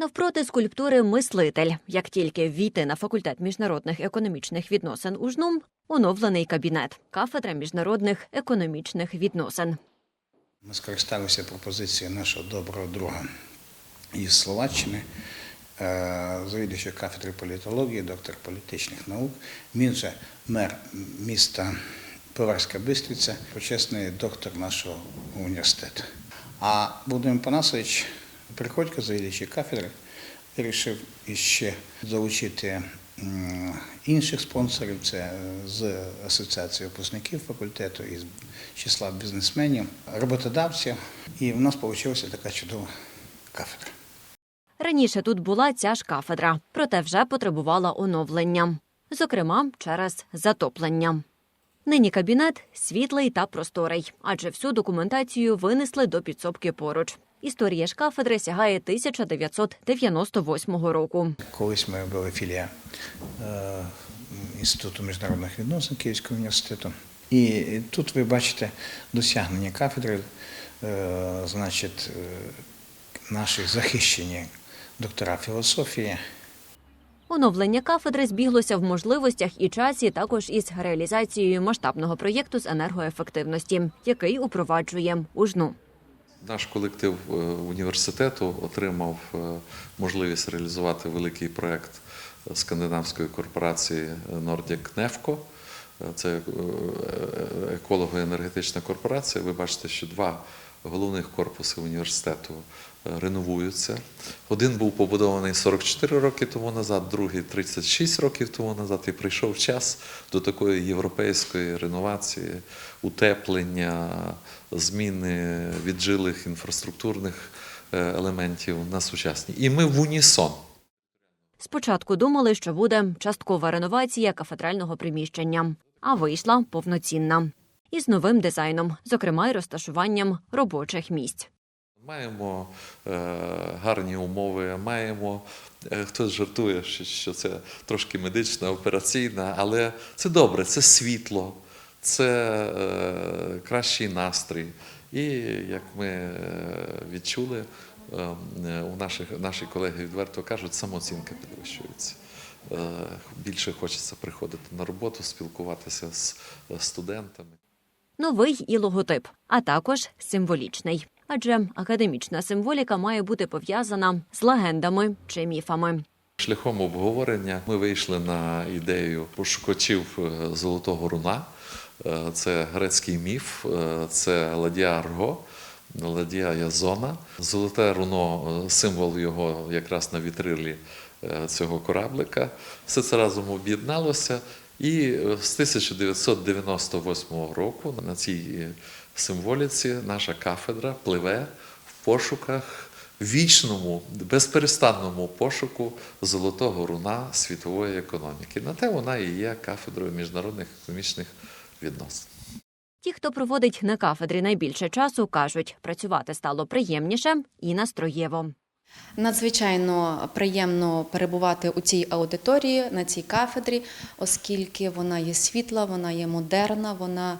Навпроти скульптури мислитель. Як тільки війти на факультет міжнародних економічних відносин у ЖНУМ, оновлений кабінет, кафедра міжнародних економічних відносин. Ми скористалися пропозицією нашого доброго друга із Словаччини, е, завідувача кафедри політології, доктор політичних наук. Він же мер міста Поварська Бистриця, почесний доктор нашого університету. А Володимир Панасович Приходько, завідувачі кафедри, вирішив іще залучити інших спонсорів, це з Асоціації випускників факультету, із числа бізнесменів, роботодавців. І в нас вийшла така чудова кафедра. Раніше тут була ця ж кафедра, проте вже потребувала оновлення, зокрема через затоплення. Нині кабінет світлий та просторий, адже всю документацію винесли до підсобки поруч. Історія ж кафедри сягає 1998 року. Колись ми були філія е, Інституту міжнародних відносин Київського університету. І тут ви бачите досягнення кафедри, е, значить, е, наші захищені доктора філософії. Оновлення кафедри збіглося в можливостях і часі також із реалізацією масштабного проєкту з енергоефективності, який упроваджує УЖНУ. Наш колектив е, університету отримав е, можливість реалізувати великий проект скандинавської корпорації Nordic Nefco. Е, Це е, еколого-енергетична корпорація. Ви бачите, що два головних корпуси університету е, реновуються. Один був побудований 44 роки тому назад, другий 36 років тому назад. І прийшов час до такої європейської реновації, утеплення, зміни віджилих інфраструктурних е, елементів на сучасні. І ми в унісон. Спочатку думали, що буде часткова реновація кафедрального приміщення, а вийшла повноцінна із новим дизайном, зокрема й розташуванням робочих місць. Маємо е, гарні умови, маємо. е, Хтось жартує, що- це трошки медична, операційна, але це добре, це світло, це е, кращий настрій. І як ми е, відчули, е, у наших наші колеги відверто кажуть, самооцінка підвищується. Е, Більше хочеться приходити на роботу, спілкуватися з е, студентами. Новий і логотип, а також символічний. Адже академічна символіка має бути пов'язана з легендами чи міфами. Шляхом обговорення ми вийшли на ідею пошукачів е, золотого руна. Е, Це грецький міф, е, це ладія Арго, ладія Язона. Золоте руно, символ його якраз на вітрилі цього кораблика. Все це разом об'єдналося. І е, з 1998 року на цій е, символіці наша кафедра пливе в пошуках вічному, безперестанному пошуку золотого руна світової економіки. На те вона і є кафедрою міжнародних економічних відносин. Ті, хто проводить на кафедрі найбільше часу, кажуть, працювати стало приємніше і настроєво. Надзвичайно приємно перебувати у цій аудиторії, на цій кафедрі, оскільки вона є світла, вона є модерна, вона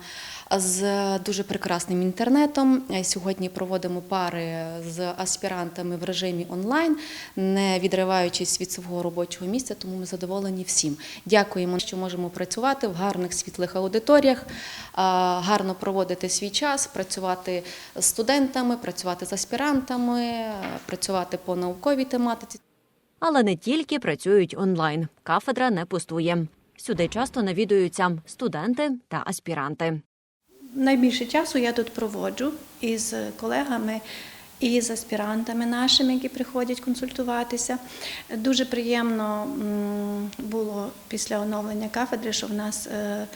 з дуже прекрасним інтернетом. Сьогодні проводимо пари з аспірантами в режимі онлайн, не відриваючись від свого робочого місця, тому ми задоволені всім. Дякуємо, що можемо працювати в гарних світлих аудиторіях, гарно проводити свій час, працювати з студентами, працювати з аспірантами, працювати по науковій тематиці. Але не тільки працюють онлайн. Кафедра не пустує. Сюди часто навідуються студенти та аспіранти. Найбільше часу я тут проводжу із колегами і з аспірантами нашими, які приходять консультуватися. Дуже приємно було після оновлення кафедри, що в нас е,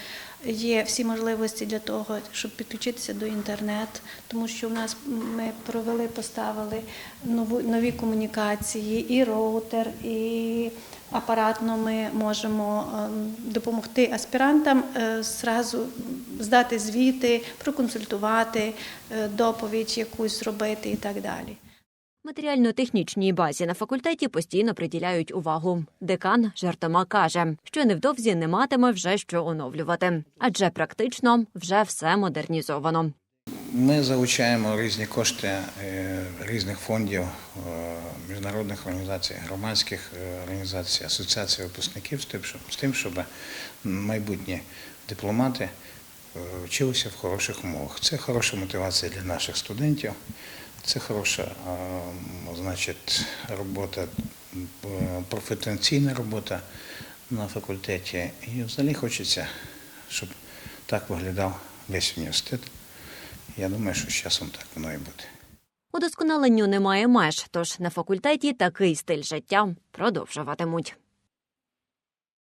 є всі можливості для того, щоб підключитися до інтернету, тому що в нас ми провели, поставили нову, нові комунікації, і роутер, і апаратно ми можемо ем, допомогти аспірантам е, зразу здати звіти, проконсультувати, е, доповідь якусь зробити і так далі. Матеріально-технічній базі на факультеті постійно приділяють увагу. Декан жартома каже, що невдовзі не матиме вже що оновлювати, адже практично вже все модернізовано. Ми залучаємо різні кошти е, різних фондів, е, міжнародних організацій, громадських е, організацій, асоціацій випускників з тим, щоб, майбутні дипломати вчилися в хороших умовах. Це хороша мотивація для наших студентів, це хороша значить, робота, професійна робота на факультеті. І взагалі хочеться, щоб так виглядав весь університет. Я думаю, що з часом так воно і буде. Удосконаленню немає меж, тож на факультеті такий стиль життя продовжуватимуть.